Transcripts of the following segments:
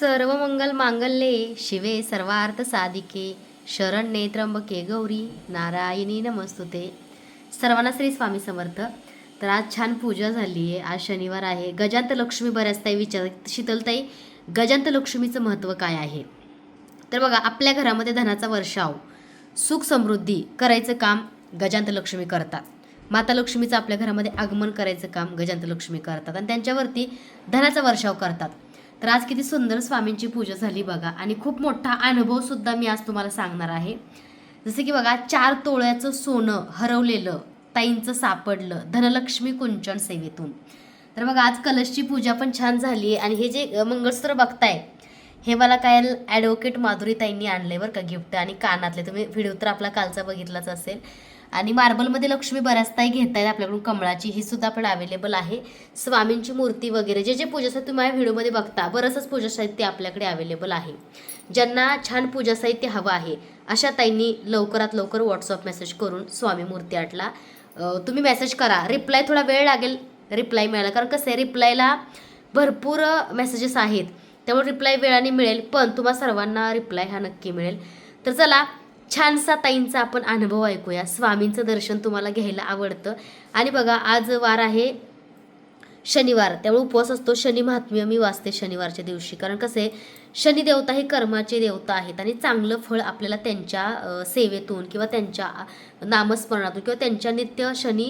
सर्व मंगल मांगल्ये शिवे सर्वार्थ साधिके शरण त्र्यंबके गौरी नारायणी नमस्तुते. सर्वांना श्री स्वामी समर्थ. तर आज छान पूजा झाली आहे आज शनिवार आहे. गजांत लक्ष्मी बऱ्याच ताई विचार शीतलताई गजांत लक्ष्मीचं महत्त्व काय आहे? तर बघा आपल्या घरामध्ये धनाचा वर्षाव सुख समृद्धी करायचं काम गजांत लक्ष्मी करतात. माता लक्ष्मीचं आपल्या घरामध्ये आगमन करायचं काम गजांत लक्ष्मी करतात. आणि त्यांच्यावरती धनाचा वर्षाव करतात. तर आज किती सुंदर स्वामींची पूजा झाली बघा. आणि खूप मोठा अनुभव सुद्धा मी आज तुम्हाला सांगणार आहे. जसं की बघा चार तोळ्याचं सोनं हरवलेलं ताईंचं सापडलं धनलक्ष्मी कुंचन सेवेतून. तर बघा आज कलशची पूजा पण छान झाली आणि हे जे मंगळसूत्र बघताय हे मला काय ॲडव्होकेट माधुरी ताईंनी आणलंय बरं का गिफ्ट आणि कानातले तुम्ही व्हिडिओ तर आपला कालचा बघितलाच असेल. आणि मार्बलमध्ये लक्ष्मी बऱ्याचताही घेता येईल आपल्याकडून कमळाची. ही सुद्धा पण अवेलेबल आहे. स्वामींची मूर्ती वगैरे जे जे पूजा साहित्य तुम्ही माझ्या व्हिडिओमध्ये बघता. बरंचसंच पूजा साहित्य आपल्याकडे अवेलेबल आहे. ज्यांना छान पूजा साहित्य हवं आहे अशा ताईंनी लवकरात लवकर व्हॉट्सअप मेसेज करून स्वामी मूर्ती आटला. तुम्ही मेसेज करा. रिप्लाय थोडा वेळ लागेल. रिप्लाय मिळायला कारण कसं आहे रिप्लायला भरपूर मेसेजेस आहेत. त्यामुळे रिप्लाय वेळाने मिळेल. पण तुम्हा सर्वांना रिप्लाय हा नक्की मिळेल. तर चला छानसा ताईंचा आपण अनुभव ऐकूया. स्वामींचं दर्शन तुम्हाला घ्यायला आवडतं. आणि बघा आज वार आहे शनिवार. त्यामुळे उपवास असतो. शनी महात्म्य मी वाचते शनिवारच्या दिवशी. कारण कसं आहे शनी देवता हे कर्माचे देवता आहेत आणि चांगलं फळ आपल्याला त्यांच्या सेवेतून किंवा त्यांच्या नामस्मरणातून किंवा त्यांच्या नित्य शनी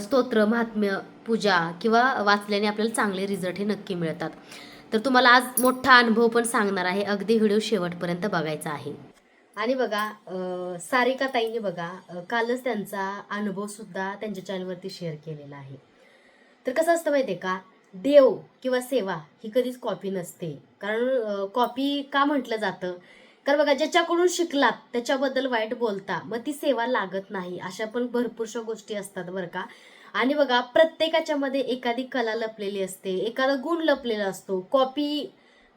स्तोत्र महात्म्य पूजा किंवा वाचल्याने आपल्याला चांगले रिझल्ट हे नक्की मिळतात. तर तुम्हाला आज मोठा अनुभव पण सांगणार आहे. अगदी व्हिडिओ शेवटपर्यंत बघायचा आहे. आणि बघा सारिका ताईंनी बघा कालच त्यांचा अनुभव सुद्धा त्यांच्या चॅनलवरती शेअर केलेला आहे. तर कसं असतं माहिती आहे का? देव किंवा सेवा ही कधीच कॉपी नसते. कारण कॉपी का म्हटलं जातं? कारण बघा ज्याच्याकडून शिकलात त्याच्याबद्दल वाईट बोलता मग ती सेवा लागत नाही. अशा पण भरपूरशा गोष्टी असतात बरं का? आणि बघा प्रत्येकाच्यामध्ये एखादी कला लपलेली असते एखादा गुण लपलेला असतो. कॉपी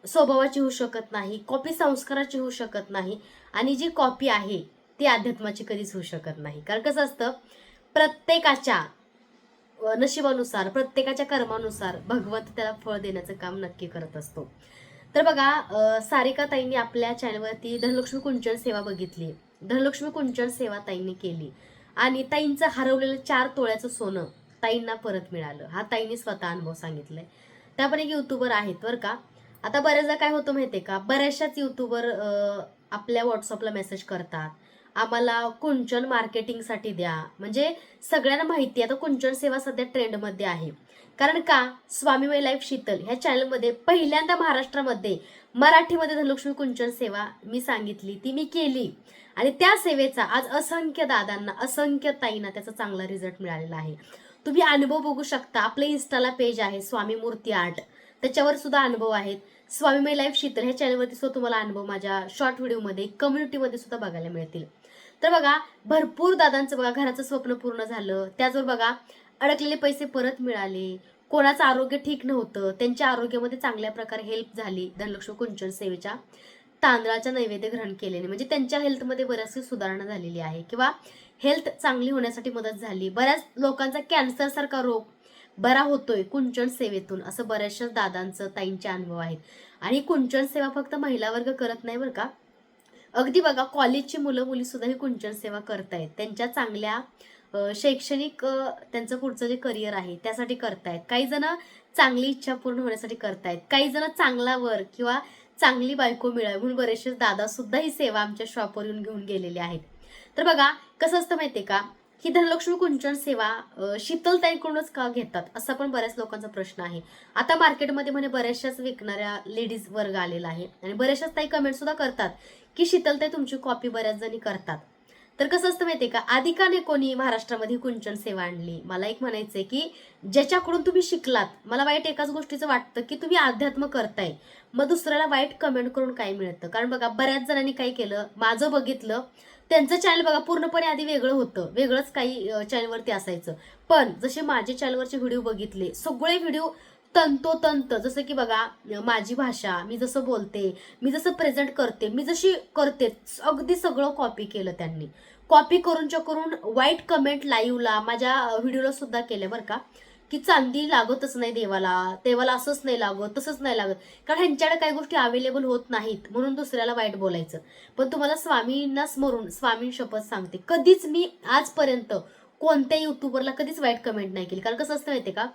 स्वभावाची होऊ शकत नाही कॉपी संस्काराची होऊ शकत नाही आणि जी कॉपी आहे ती अध्यात्माची कधीच होऊ शकत नाही. कारण कसं असतं प्रत्येकाच्या नशिबानुसार प्रत्येकाच्या कर्मानुसार भगवंत त्याला फळ देण्याचं काम नक्की करत असतो. तर बघा सारिका ताईंनी आपल्या चॅनलवरती धनलक्ष्मी कुंचन सेवा बघितली. धनलक्ष्मी कुंचन सेवा ताईंनी केली. आणि ताईंचं हरवलेलं चार तोळ्याचं सोनं ताईंना परत मिळालं. हा ताईंनी स्वतः अनुभव सांगितलाय. त्या पण एक युट्यूबर आहेत बरं का. आता बऱ्याचदा काय होतं आहे का? बऱ्याचशाच युट्यूबर आपल्या व्हॉट्सअपला मेसेज करतात. आम्हाला कुंचन मार्केटिंगसाठी द्या. म्हणजे सगळ्यांना माहिती आहे आता कुंचन सेवा सध्या ट्रेंडमध्ये आहे. कारण का? स्वामी माई लाईफ शीतल ह्या चॅनलमध्ये पहिल्यांदा महाराष्ट्रामध्ये मराठीमध्ये धनलक्ष्मी कुंचन सेवा मी सांगितली ती मी केली. आणि त्या सेवेचा आज असंख्य दादांना असंख्य ताईंना त्याचा चांगला रिझल्ट मिळालेला आहे. तुम्ही अनुभव बघू शकता आपलं इन्स्टाला पेज आहे स्वामी मूर्ती आर्ट त्याच्यावर सुद्धा अनुभव आहेत. स्वामी लाईफ शीतल ह्या चॅनलवरती सुद्धा तुम्हाला अनुभव माझ्या शॉर्ट व्हिडिओमध्ये कम्युनिटीमध्ये सुद्धा बघायला मिळतील. तर बघा भरपूर दादांचं बघा घराचं स्वप्न पूर्ण झालं. त्याचबरोबर बघा अडकलेले पैसे परत मिळाले. कोणाचं आरोग्य ठीक नव्हतं. त्यांच्या आरोग्यामध्ये चांगल्या प्रकारे हेल्प झाली. धनलक्ष्मी कुंचन सेवेच्या तांदळाच्या नैवेद्य ग्रहण केल्याने म्हणजे त्यांच्या हेल्थमध्ये बऱ्याचशी सुधारणा झालेली आहे किंवा हेल्थ चांगली होण्यासाठी मदत झाली. बऱ्याच लोकांचा कॅन्सरसारखा रोग बरा होतोय कुंचन सेवेतून असं बऱ्याचशा दादांचं ताईंचे अनुभव आहेत. आणि कुंचन सेवा फक्त महिला वर्ग करत नाही बरं का. अगदी बघा कॉलेजची मुलं मुली सुद्धा ही कुंचन सेवा करतायत. त्यांच्या चांगल्या शैक्षणिक त्यांचं पुढचं जे करिअर आहे त्यासाठी करतायत. काही जण चांगली इच्छा पूर्ण होण्यासाठी करतायत. काही जण चांगला वर किंवा चांगली बायको मिळावी म्हणून बरेचसे दादा सुद्धा ही सेवा आमच्या शॉपवर येऊन घेऊन गेलेले आहेत. तर बघा कसं असतं माहितीये का? ही धनलक्ष्मी कुंचन सेवा शीतलताईकडूनच का घेतात? असा पण बऱ्याच लोकांचा प्रश्न आहे. आता मार्केटमध्ये म्हणे बऱ्याचशाच विकणाऱ्या लेडीज वर्ग आलेला आहे. आणि बऱ्याचशाच ताई कमेंट सुद्धा करतात की शीतलताई तुमची कॉपी बऱ्याच जणी करतात. तर कसं असतं माहितीये का? आधी का नाही कोणी महाराष्ट्रामध्ये कुंचन सेवा आणली? मला एक म्हणायचंय की ज्याच्याकडून तुम्ही शिकलात मला वाईट एकाच गोष्टीचं वाटतं की तुम्ही अध्यात्म करताय. मग दुसऱ्याला वाईट कमेंट करून काय मिळतं? कारण बघा बऱ्याच जणांनी काय केलं? माझं बघितलं त्यांचं चॅनल बघा पूर्णपणे आधी वेगळं होतं. वेगळंच काही चॅनलवरती असायचं. पण जसे माझे चॅनलवरचे व्हिडिओ बघितले सगळे व्हिडिओ तंतोतंत जसं की बघा माझी भाषा मी जसं बोलते मी जसं प्रेझेंट करते मी जशी करते अगदी सगळं कॉपी केलं त्यांनी. कॉपी करूनच्या करून वाईट कमेंट लाईव्हला माझ्या व्हिडिओला सुद्धा केल्या बरं का. की चांदी लागतच नाही देवाला देवाला असंच नाही लागत तसंच नाही लागत. कारण ह्यांच्याकडे काही गोष्टी अवेलेबल होत नाहीत म्हणून दुसऱ्याला वाईट बोलायचं. पण तुम्हाला स्वामींना स्मरून स्वामी शपथ सांगते. कधीच मी आजपर्यंत कोणत्या युट्यूबरला कधीच वाईट कमेंट नाही केली. कारण कसं असतं माहिती का?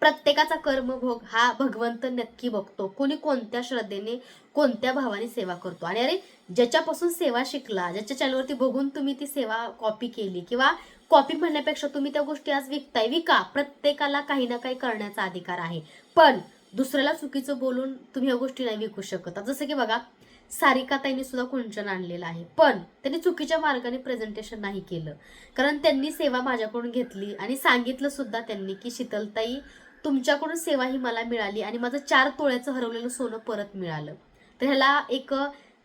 प्रत्येकाचा कर्मभोग हा भगवंत नक्की बघतो. कोणी कोणत्या श्रद्धेने कोणत्या भावाने सेवा करतो. आणि अरे ज्याच्यापासून सेवा शिकला ज्याच्या चॅनलवरती बघून तुम्ही ती सेवा कॉपी केली किंवा कॉपी म्हणण्यापेक्षा तुम्ही त्या गोष्टी आज विकताय. विका. प्रत्येकाला काही ना काही करण्याचा अधिकार आहे. पण दुसऱ्याला चुकीचं बोलून तुम्ही या गोष्टी नाही विकू शकत. जसं की बघा सारिकाताईंनी सुद्धा कुंचन आणलेलं आहे. पण त्यांनी चुकीच्या मार्गाने प्रेझेंटेशन नाही केलं. कारण त्यांनी सेवा माझ्याकडून घेतली आणि सांगितलं सुद्धा त्यांनी की शीतलताई तुमच्याकडून सेवा ही मला मिळाली आणि माझं चार तोळ्याचं हरवलेलं सोनं परत मिळालं. तर ह्याला एक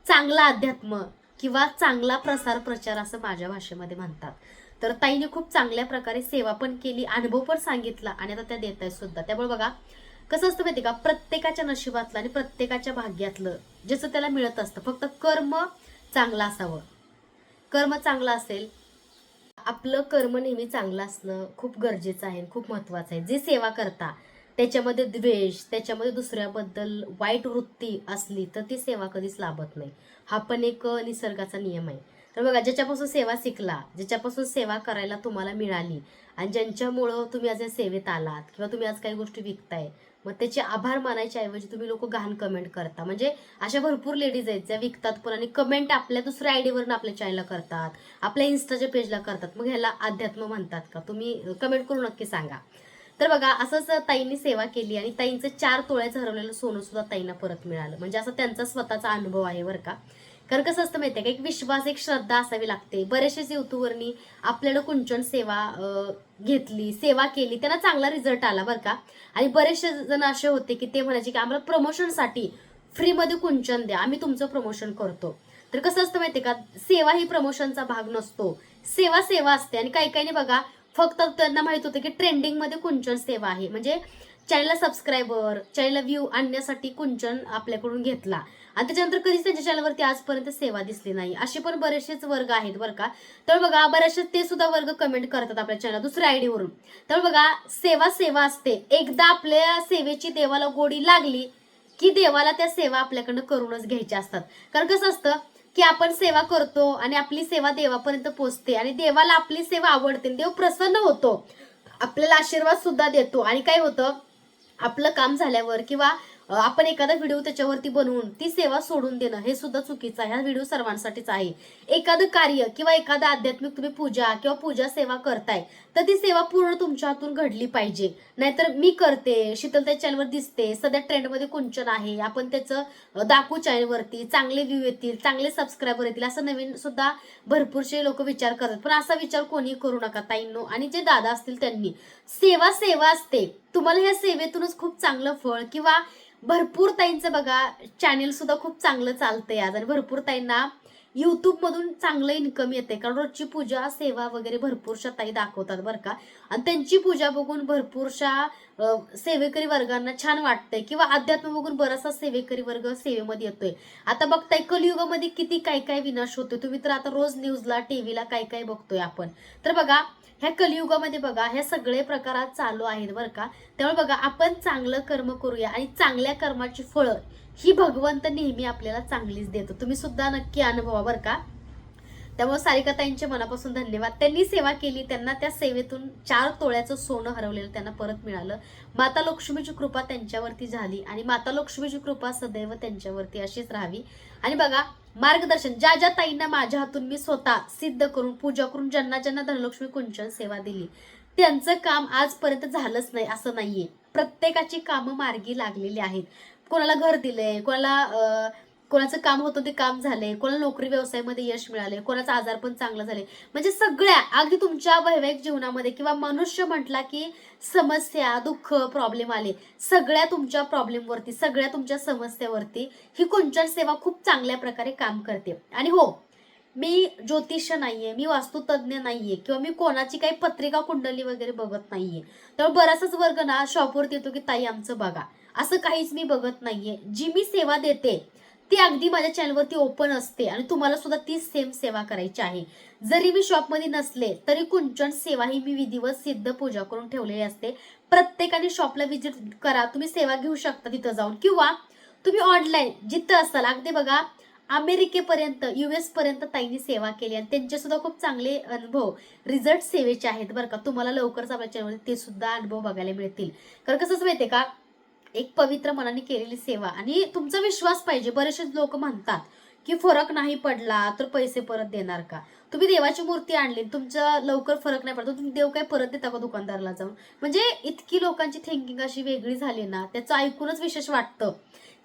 चांगला अध्यात्म किंवा चांगला प्रसार प्रचार असं माझ्या भाषेमध्ये म्हणतात. तर ताईने खूप चांगल्या प्रकारे सेवा पण केली अनुभव पण सांगितला आणि आता त्या देत आहेत सुद्धा. त्यामुळे बघा कसं असतं माहिती का? प्रत्येकाच्या नशिबातलं आणि प्रत्येकाच्या भाग्यातलं जसं त्याला मिळत असतं. फक्त कर्म चांगलं असावं. कर्म चांगलं असेल आपलं कर्म नेहमी चांगलं असणं खूप गरजेचं आहे खूप महत्वाचं आहे. जे सेवा करता त्याच्यामध्ये द्वेष त्याच्यामध्ये दुसऱ्याबद्दल वाईट वृत्ती असली तर ती सेवा कधीच लाभत नाही. हा पण एक निसर्गाचा नियम आहे. तर बघा ज्याच्यापासून सेवा शिकला ज्याच्यापासून सेवा करायला तुम्हाला मिळाली आणि ज्यांच्यामुळं तुम्ही आज या सेवेत आलात किंवा तुम्ही आज काही गोष्टी विकताय मग त्याचे आभार मानायच्या ऐवजी तुम्ही लोक घाण कमेंट करता. म्हणजे अशा भरपूर लेडीज आहेत ज्या विकतात पण आणि कमेंट आपल्या दुसऱ्या आयडीवरून आपल्या चॅनलला करतात आपल्या इन्स्टाच्या पेजला करतात. मग ह्याला अध्यात्म म्हणतात का? तुम्ही कमेंट करून नक्की सांगा. तर बघा असंच ताईंनी सेवा केली आणि ताईंचं चार तोळ्याचं हरवलेलं सोनं सुद्धा ताईंना परत मिळालं. म्हणजे असं त्यांचा स्वतःचा अनुभव आहे बरं का. कारण कसं असतं माहितीये का एक विश्वास एक श्रद्धा असावी लागते. बरेचसेच युट्यूबवरनी आपल्याला कुंचन सेवा घेतली सेवा केली त्यांना चांगला रिझल्ट आला बरं का. आणि बरेचसे जण असे होते की ते म्हणायचे की आम्हाला प्रमोशनसाठी फ्रीमध्ये कुंचन द्या आम्ही तुमचं प्रमोशन करतो. तर कसं असतं माहितीये का सेवा ही प्रमोशनचा भाग नसतो. सेवा सेवा असते आणि काही काही बघा फक्त त्यांना माहीत होतं की ट्रेंडिंगमध्ये कुंचन सेवा आहे. म्हणजे चॅनलला सबस्क्रायबर चॅनलला व्ह्यू आणण्यासाठी कुंचन आपल्याकडून घेतला. आणि त्याच्यानंतर कधीच त्यांच्या चॅनलवरती आजपर्यंत सेवा दिसली नाही. असे पण बरेचसेच वर्ग आहेत बरं का. तर बघा बरेचसे ते सुद्धा वर्ग कमेंट करतात आपल्या चॅनल दुसऱ्या आयडी वरून. तर बघा सेवा सेवा असते. एकदा आपल्या सेवेची देवाला गोडी लागली की देवाला त्या सेवा आपल्याकडनं करूनच घ्यायच्या असतात. कारण कसं असतं की आपण सेवा करतो आणि आपली सेवा देवापर्यंत पोहोचते आणि देवाला आपली सेवा आवडते देव प्रसन्न होतो. आपल्याला आशीर्वाद सुद्धा देतो. आणि काय होतं? आपलं काम झाल्यावर किंवा आपण एखादा व्हिडिओ त्याच्यावरती बनवून ती सेवा सोडून देणं हे सुद्धा चुकीचं आहे. हा व्हिडिओ सर्वांसाठीच आहे. एखादं कार्य किंवा एखादं आध्यात्मिक तुम्ही पूजा किंवा पूजा सेवा करताय तर ती सेवा पूर्ण तुमच्या हातून घडली पाहिजे. नाहीतर मी करते शीतलता चॅनलवर दिसते सध्या ट्रेंडमध्ये कुंचन आहे. आपण त्याचं दाखवू चॅनलवरती चांगले व्ह्यू येतील चांगले सबस्क्रायबर येतील असं नवीन सुद्धा भरपूरसे लोक विचार करतात. पण असा विचार कोणी करू नका ताईंनो. आणि जे दादा असतील त्यांनी. सेवा सेवा असते. तुम्हाला ह्या सेवेतूनच खूप चांगलं फळ किंवा भरपूर ताईंचं बघा चॅनेल सुद्धा खूप चांगलं चालतंय आज. आणि भरपूर ताईंना युट्यूब मधून चांगलं इन्कम येते कारण रोजची पूजा सेवा वगैरे भरपूरशा ताई दाखवतात बरं का. आणि त्यांची पूजा बघून भरपूरशा सेवेकरी वर्गांना छान वाटतंय. किंवा अध्यात्म बघून बराचसा सेवेकरी वर्ग सेवेमध्ये येतोय. आता बघताय कलियुगामध्ये किती काय काय विनाश होतोय. तुम्ही तर आता रोज न्यूजला टीव्हीला काय काय बघतोय आपण. तर बघा ह्या कलियुगामध्ये बघा ह्या सगळे प्रकारात चालू आहेत बरं का. त्यामुळे बघा आपण चांगलं कर्म करूया आणि चांगल्या कर्माची फळं ही भगवंत नेहमी आपल्याला चांगलीच देतो. तुम्ही सुद्धा नक्की अनुभवा बरं का. त्यामुळे सारिकाताईंचे मनापासून धन्यवाद. त्यांनी सेवा केली त्यांना त्या सेवेतून चार तोळ्याचं सोनं हरवलेलं त्यांना परत मिळालं. माता लक्ष्मीची कृपा त्यांच्यावरती झाली आणि माता लक्ष्मीची कृपा सदैव त्यांच्यावरती अशीच राहावी. आणि बघा मार्गदर्शन. ज्या ज्या ताईंना माझ्या हातून मी स्वतः सिद्ध करून पूजा करून ज्यांना ज्यांना धनलक्ष्मी कुंचन सेवा दिली त्यांचं काम आजपर्यंत झालंच नाही असं नाहीये. प्रत्येकाची कामं मार्गी लागलेली आहेत. कोणाला घर दिलंय कोणाला अं, कोणाचं काम होतं ते काम झालंय कोणाला नोकरी व्यवसायामध्ये यश मिळाले कोणाचं आजार पण चांगलं झाले म्हणजे सगळ्या अगदी तुमच्या वैवाहिक जीवनामध्ये किंवा मनुष्य म्हटला की समस्या दुःख प्रॉब्लेम आले. सगळ्या तुमच्या प्रॉब्लेमवरती सगळ्या तुमच्या समस्यावरती ही कुंचन सेवा खूप चांगल्या प्रकारे काम करते. आणि हो मी ज्योतिष नाहीये मी वास्तुतज्ञ नाहीये किंवा मी कोणाची काही पत्रिका कुंडली वगैरे बघत नाहीये. त्यामुळे बराचसाच वर्ग ना शॉपवरती येतो की ताई आमचं बघा. असं काहीच मी बघत नाहीये. जी मी सेवा देते ती अगदी माझ्या चॅनलवरती ओपन असते आणि तुम्हाला सुद्धा तीच सेम सेवा करायची आहे. जरी मी शॉपमध्ये नसले तरी कुंचन सेवा ही मी विधिवत सिद्ध पूजा करून ठेवलेली असते. प्रत्येकाने शॉपला व्हिजिट करा तुम्ही सेवा घेऊ शकता तिथं जाऊन. किंवा तुम्ही ऑनलाईन जिथं असाल अगदी बघा अमेरिकेपर्यंत युएस पर्यंत ताईंनी सेवा केली आणि त्यांचे सुद्धा खूप चांगले अनुभव रिझल्ट सेवेचे आहेत बरं का. तुम्हाला लवकरच आपल्या चॅनलवर ते सुद्धा अनुभव बघायला मिळतील. कारण कसंच माहितीये का? एक पवित्र मनाने केलेली सेवा. आणि तुमचा विश्वास पाहिजे. बरेचसे लोक म्हणतात की फरक नाही पडला तर पैसे परत देणार का? तुम्ही देवाची मूर्ती आणली तुमचा लवकर फरक नाही पडतो तुम्ही देव काय परत देता का दुकानदाराला जाऊन? म्हणजे इतकी लोकांची थिंकिंग अशी वेगळी झाली ना त्याचं ऐकूनच विशेष वाटतं.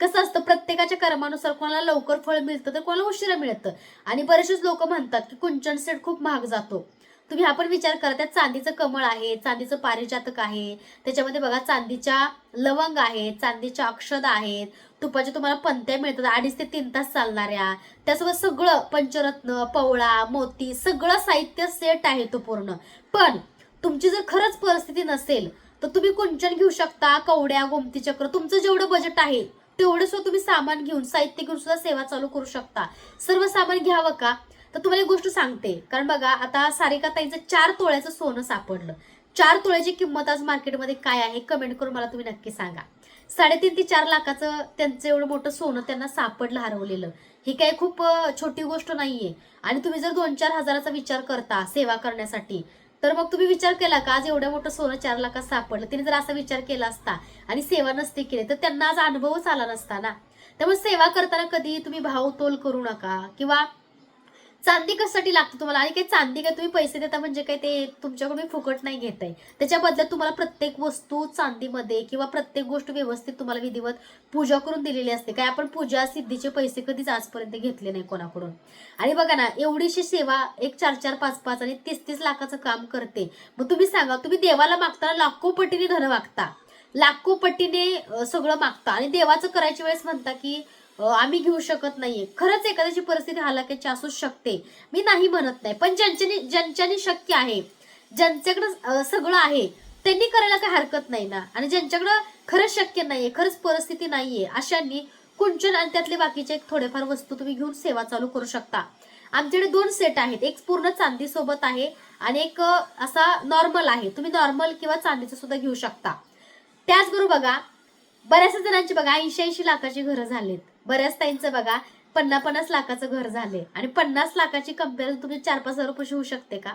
कसं असतं प्रत्येकाच्या कर्मानुसार कोणाला लवकर फळ मिळतं तर कोणाला उशिरा मिळतं. आणि बरेचसेच लोक म्हणतात की कुंचन सेट खूप महाग जातो. तुम्ही हा पण विचार करा त्यात चांदीचं कमळ आहे चांदीचं पारिजातक आहे. त्याच्यामध्ये बघा चांदीच्या लवंग आहेत चांदीच्या अक्षदा आहेत तुपाच्या तुम्हाला पंत्या मिळतात अडीच ते तीन तास चालणाऱ्या. त्यासोबत सगळं पंचरत्न पवळा मोती सगळं साहित्य सेट आहे तो पूर्ण. पण तुमची जर खरंच परिस्थिती नसेल तर तुम्ही कुंचन घेऊ शकता कवड्या गोमती चक्र तुमचं जेवढं बजेट आहे तेवढं सुद्धा तुम्ही सामान घेऊन साहित्य घेऊन सुद्धा सेवा चालू करू शकता. सर्व सामान घ्यावं का? तर तुम्हाला एक गोष्ट सांगते. कारण बघा आता सारिका ताईचं चार तोळ्याचं सोनं सापडलं. चार तोळ्याची किंमत आज मार्केटमध्ये काय आहे कमेंट करून मला तुम्ही नक्की सांगा. साडेतीन ते चार लाखाचं त्यांचं एवढं मोठं सोनं त्यांना सापडलं हरवलेलं. ही काही खूप छोटी गोष्ट नाहीये. आणि तुम्ही जर दोन चार हजाराचा विचार करता सेवा करण्यासाठी तर मग तुम्ही विचार केला का आज एवढं मोठं सोनं चार लाखात सापडलं? तिने जर असा विचार केला असता आणि सेवा नसते केली तर त्यांना आज अनुभवच आला नसता ना. त्यामुळे सेवा करताना कधी तुम्ही भाव तोल करू नका किंवा चांदी कशासाठी लागते तुम्हाला? आणि काही चांदी काय तुम्ही पैसे देता म्हणजे काय ते तुमच्याकडून फुकट नाही घेत आहे. त्याच्या बदल्यात तुम्हाला प्रत्येक वस्तू चांदीमध्ये किंवा प्रत्येक गोष्ट व्यवस्थित तुम्हाला विधिवत पूजा करून दिलेली असते. काय आपण पूजा सिद्धीचे पैसे कधीच आजपर्यंत घेतले नाही कोणाकडून. आणि बघा ना एवढीशी सेवा एक चार चार पाच पाच आणि तीस तीस लाखाचं काम करते. मग तुम्ही सांगा तुम्ही देवाला मागताना लाखो पटीने धन मागता. लाखो पटीने सगळं मागता. आणि देवाचं करायच्या वेळेस म्हणता की आम्ही घेऊ शकत नाहीये. खरंच एखाद्याची परिस्थिती हालाकीची असू शकते. मी नाही म्हणत नाही पण ज्यांच्यानी ज्यांच्यानी शक्य आहे ज्यांच्याकडं सगळं आहे त्यांनी करायला काही हरकत नाही ना. आणि ज्यांच्याकडं खरंच शक्य नाहीये खरंच परिस्थिती नाहीये अशांनी कुंचन आणि त्यातले बाकीचे एक थोडेफार वस्तू तुम्ही घेऊन सेवा चालू करू शकता. आमच्याकडे दोन सेट आहेत. एक पूर्ण चांदी सोबत आहे आणि एक असा नॉर्मल आहे. तुम्ही नॉर्मल किंवा चांदीचं सुद्धा घेऊ शकता. त्याचबरोबर बघा बऱ्याच जणांची बघा ऐंशी ऐंशी लाखाची घरं झालीत. बऱ्याच ताईंचं बघा पन्ना पन्नास लाखाचं घर झाले. आणि पन्नास लाखाची कंपॅरिझन तुम्ही चार पाच हजार रुपये होऊ शकते का?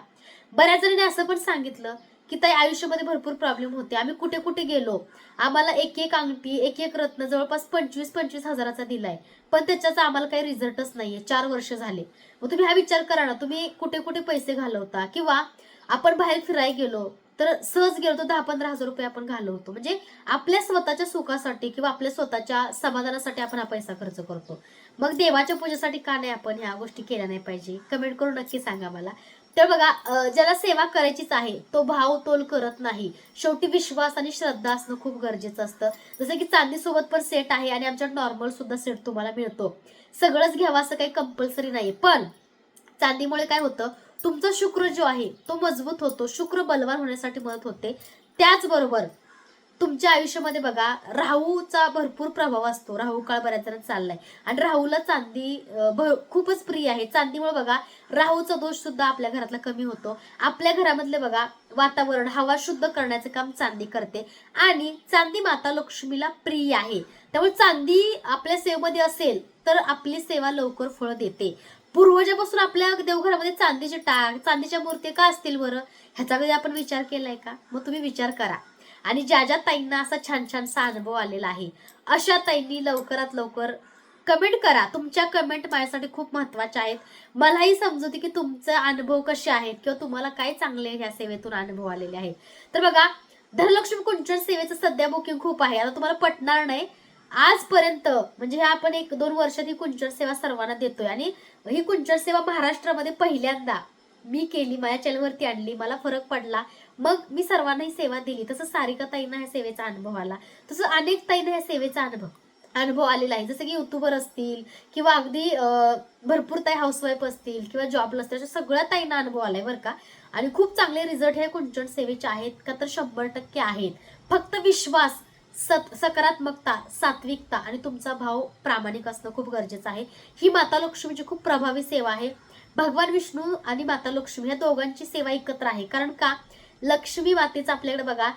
बऱ्याच जणांनी असं पण सांगितलं की ताई आयुष्यामध्ये भरपूर प्रॉब्लेम होते. आम्ही कुठे कुठे गेलो? आम्हाला एक एक अंगठी एक एक रत्न जवळपास पंचवीस पंचवीस हजाराचा दिलाय. पण त्याच्याचा आम्हाला काही रिझल्टच नाहीये. चार वर्ष झाले. मग तुम्ही हा विचार करा ना तुम्ही कुठे कुठे पैसे घालवता? किंवा आपण बाहेर फिरायला गेलो तर सहज गेलो तर दहा पंधरा हजार रुपये आपण घालवतो. म्हणजे आपल्या स्वतःच्या सुखासाठी किंवा आपल्या स्वतःच्या समाधानासाठी आपण हा पैसा खर्च करतो. मग देवाच्या पूजेसाठी का नाही आपण ह्या गोष्टी केल्या नाही पाहिजे? कमेंट करून नक्की सांगा मला. तर बघा ज्याला सेवा करायचीच आहे तो भाव तोल करत नाही. शेवटी विश्वास आणि श्रद्धा असणं खूप गरजेचं असतं. जसं की चांदी सोबत पण सेट आहे आणि आमच्या नॉर्मल सुद्धा सेट तुम्हाला मिळतो. सगळंच घ्यावं असं काही कंपल्सरी नाही पण चांदीमुळे काय होतं? तुमचा शुक्र जो आहे तो मजबूत होतो. शुक्र बलवान होण्यासाठी मदत होते. त्याचबरोबर तुमच्या आयुष्यामध्ये बघा राहूचा भरपूर प्रभाव असतो. राहू काळ बऱ्याच जण चाललाय. आणि राहूला चांदी खूपच प्रिय आहे. चांदीमुळे बघा राहूचा दोष सुद्धा आपल्या घरातला कमी होतो. आपल्या घरामधले बघा वातावरण हवा शुद्ध करण्याचे काम चांदी करते. आणि चांदी माता लक्ष्मीला प्रिय आहे. त्यामुळे चांदी आपल्या सेवेमध्ये असेल तर आपली सेवा लवकर फळ देते. पूर्वजापासून आपल्या देवघरामध्ये चांदीचे टाक चांदीच्या मूर्ती का असतील बरं? ह्याचा कधी आपण विचार केलाय का? मग तुम्ही विचार करा. आणि ज्या ज्या ताईंना असा छान छानसा अनुभव आलेला आहे अशा ताईंनी लवकरात लवकर कमेंट करा. तुमच्या कमेंट माझ्यासाठी खूप महत्त्वाच्या आहेत. मलाही समजते की तुमचे अनुभव कसे आहेत किंवा तुम्हाला काय चांगले ह्या सेवेतून अनुभव आलेले आहेत. तर बघा धनलक्ष्मी कुंचन सेवेचं सध्या बुकिंग खूप आहे. आता तुम्हाला पटणार नाही आजपर्यंत म्हणजे हे आपण एक दोन वर्षात ही कुंचर सेवा सर्वांना देतोय. आणि ही कुंचर सेवा महाराष्ट्रामध्ये पहिल्यांदा मी केली माझ्या चॅनलवरती आणली मला फरक पडला. मग मी सर्वांना ही सेवा दिली. तसं सारिका ताईंना ह्या सेवेचा अनुभव आला. तसं अनेक ताईंना ह्या सेवेचा अनुभव अनुभव आलेला आहे. जसं की युट्यूबर असतील किंवा अगदी भरपूर ताई हाऊसवाईफ असतील किंवा जॉबला असतील अशा सगळ्या ताईंना अनुभव आलाय बरं का. आणि खूप चांगले रिझल्ट हे कुंचन सेवेचे आहेत का तर शंभर टक्के आहेत. फक्त विश्वास सत सकारात्मकता सात्विकता आणि तुमचा भाव प्रामाणिक असणं खूप गरजेचं आहे. ही माता लक्ष्मीची खूप प्रभावी सेवा आहे. भगवान विष्णू आणि माता लक्ष्मी या दोघांची सेवा एकत्र आहे. कारण का? लक्ष्मी मातेचं आपल्याकडे बघा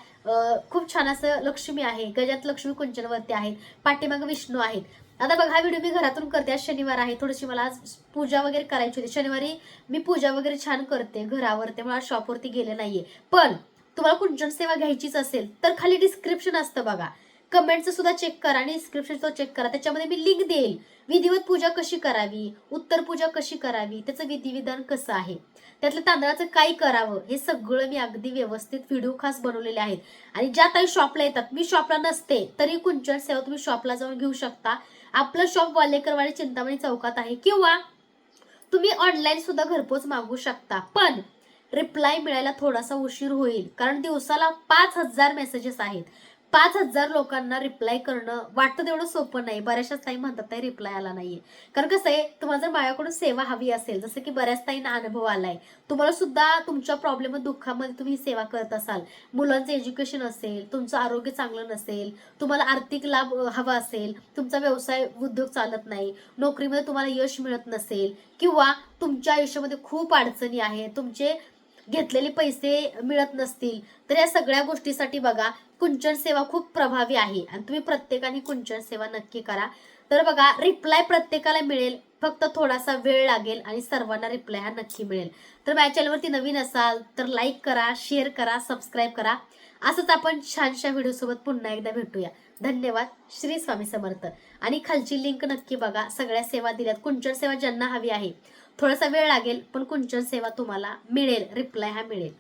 खूप छान असं लक्ष्मी आहे. गजात लक्ष्मी कुंचनवरती आहेत पाठीमागं विष्णू आहेत आता बघा हा व्हिडिओ मी घरातून करते. आज शनिवार आहे. थोडीशी मला आज पूजा वगैरे करायची होती. शनिवारी मी पूजा वगैरे छान करते. घरावर त्यामुळे शॉपवरती गेले नाहीये. पण तुम्हाला कुंचन सेवा घ्यायचीच असेल तर खाली डिस्क्रिप्शन असतं बघा. कमेंटचं सुद्धा चेक करा आणि डिस्क्रिप्शन चेक करा. त्याच्यामध्ये मी लिंक देईल. विधिवत पूजा कशी करावी? उत्तर पूजा कशी करावी? त्याचं विधिविधान कसं आहे? त्यातलं तांदळाचं काय करावं? हे सगळं मी अगदी व्यवस्थित व्हिडिओ खास बनवलेले आहेत. आणि ज्या काही शॉपला येतात मी शॉपला नसते तरी कुंचन सेवा तुम्ही शॉपला जाऊन घेऊ शकता. आपलं शॉप वालेकरवाडी चिंतामणी चौकात आहे. किंवा तुम्ही ऑनलाईन सुद्धा घरपोच मागू शकता. पण रिप्लाय मिळायला थोडासा उशीर होईल. कारण दिवसाला पाच हजार मेसेजेस आहेत. पाच हजार लोकांना रिप्लाय करणं वाटतं तेवढं सोपं नाही. बऱ्याचशाच ताई म्हणतात ताई रिप्लाय आला नाहीये. कारण कसं आहे तुम्हाला जर माझ्याकडून सेवा हवी असेल जसं की बऱ्याच ताईंना अनुभव आलाय तुम्हाला सुद्धा तुमच्या प्रॉब्लेम दुःखामध्ये तुम्ही सेवा करत असाल. मुलांचं एज्युकेशन असेल तुमचं आरोग्य चांगलं नसेल तुम्हाला आर्थिक लाभ हवा असेल तुमचा व्यवसाय उद्योग चालत नाही नोकरीमध्ये तुम्हाला यश मिळत नसेल किंवा तुमच्या आयुष्यामध्ये खूप अडचणी आहे तुमचे घेतलेले पैसे मिळत नसतील. तर या सगळ्या गोष्टीसाठी बघा कुंचन सेवा खूप प्रभावी आहे. आणि तुम्ही प्रत्येकाने कुंचन सेवा नक्की करा. तर बघा रिप्लाय प्रत्येकाला मिळेल. फक्त थोडासा वेळ लागेल आणि सर्वांना रिप्लाय हा नक्की मिळेल. तर माझ्या चॅनलवरती नवीन असाल तर लाईक करा शेअर करा सबस्क्राईब करा. असंच आपण छानशा व्हिडिओसोबत पुन्हा एकदा भेटूया. धन्यवाद. श्री स्वामी समर्थ. आणि खालची लिंक नक्की बघा. सगळ्या सेवा दिल्यात. कुंचन सेवा ज्यांना हवी आहे. थोडासा वेळ लागेल पण कुंचन सेवा तुम्हाला मिळेल रिप्लाय हा मिळेल.